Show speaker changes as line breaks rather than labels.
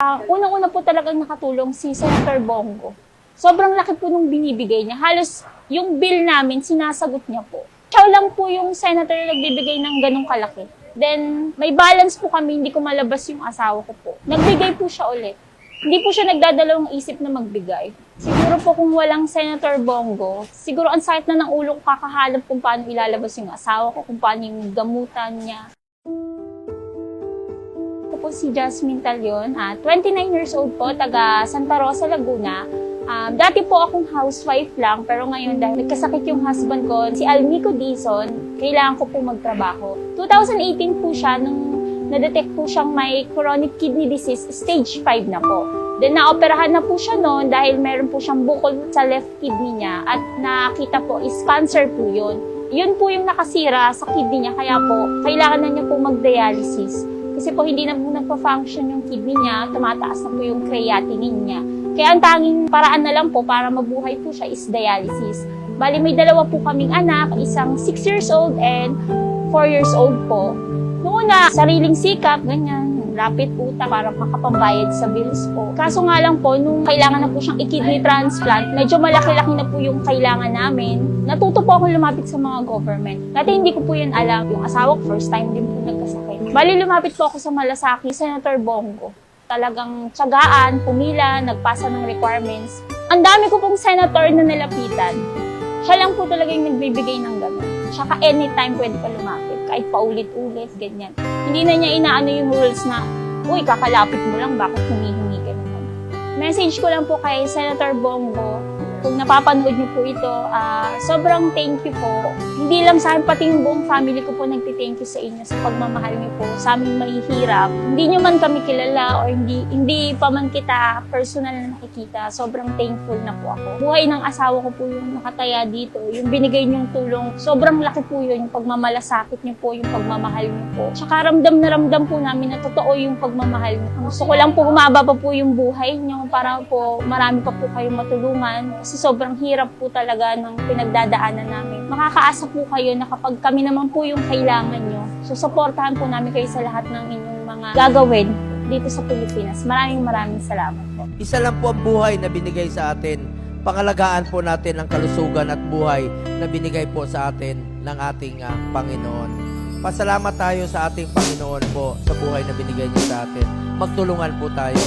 Ah, unang-una po talagang nakatulong si Senator Bongo. Sobrang laki po nung binibigay niya. Halos yung bill namin, sinasagot niya po. Siya lang po yung senator na nagbibigay ng ganong kalaki. Then, may balance po kami, hindi ko malabas yung asawa ko po. Nagbigay po siya ulit. Hindi po siya nagdadalawang isip na magbigay. Siguro po kung walang Senator Bongo, siguro ang sakit na ng ulo ko kakahanap kung paano ilalabas yung asawa ko, kung paano yung gamutan niya. Po si Jasmine Talion, ah, 29 years old po, taga Santa Rosa, Laguna. Um, dati po akong housewife lang, pero ngayon dahil nagkasakit yung husband ko, si Almico Dizon, kailangan ko po magtrabaho. 2018 po siya, nung na-detect po siyang may chronic kidney disease, stage 5 na po. Then naoperahan na po siya noon dahil meron po siyang bukol sa left kidney niya at nakita po is cancer po yun. Yun po yung nakasira sa kidney niya kaya po kailangan na niya po mag-dialysis. Kasi po hindi na po nagpa-function yung kidney niya, tumataas na po yung creatinine niya. Kaya ang tanging paraan na lang po para mabuhay po siya is dialysis. Bali may dalawa po kaming anak, isang 6 years old and 4 years old po. Noong una, sariling sikap, ganyan, lapit uta para makapambayad sa bills po. Kaso nga lang po, nung kailangan na po siyang i-kidney transplant, medyo malaki-laki na po yung kailangan namin. Natuto po ako lumapit sa mga government. Dati hindi ko po yan alam. Yung asawa ko, first time din po nagkasakit. Bali, lumapit po ako sa Malasaki, Senator Bongo. Talagang tsagaan, pumila, nagpasa ng requirements. Ang dami ko pong senator na nalapitan. Siya lang po talaga yung nagbibigay ng gano'n. Tsaka anytime pwede ka lumapit, kahit paulit-ulit, ganyan. Hindi na niya inaano yung rules na, uy, kakalapit mo lang, bakit humihingi ka naman. Message ko lang po kay Senator Bongo, kung napapanood niyo po ito, ah, sobrang thank you po. Hindi lang sa akin, pati yung buong family ko po nagti-thank you sa inyo sa pagmamahal niyo po sa aming mahihirap. Hindi niyo man kami kilala or hindi, hindi pa man kita personal na nakikita. Sobrang thankful na po ako. Buhay ng asawa ko po yung nakataya dito. Yung binigay niyong tulong, sobrang laki po yun. Yung pagmamalasakit niyo po, yung pagmamahal niyo po. Tsaka ramdam na ramdam po namin na totoo yung pagmamahal niyo. Gusto ko lang po humaba pa po yung buhay niyo para po marami pa po kayong matulungan. Kasi sobrang hirap po talaga ng pinagdadaanan namin. Makakaasa po kayo na kapag kami naman po yung kailangan nyo, susuportahan po namin kayo sa lahat ng inyong mga gagawin dito sa Pilipinas. Maraming maraming salamat po.
Isa lang po ang buhay na binigay sa atin. Pangalagaan po natin ang kalusugan at buhay na binigay po sa atin ng ating ah, Panginoon. Pasalamat tayo sa ating Panginoon po sa buhay na binigay niya sa atin. Magtulungan po tayo.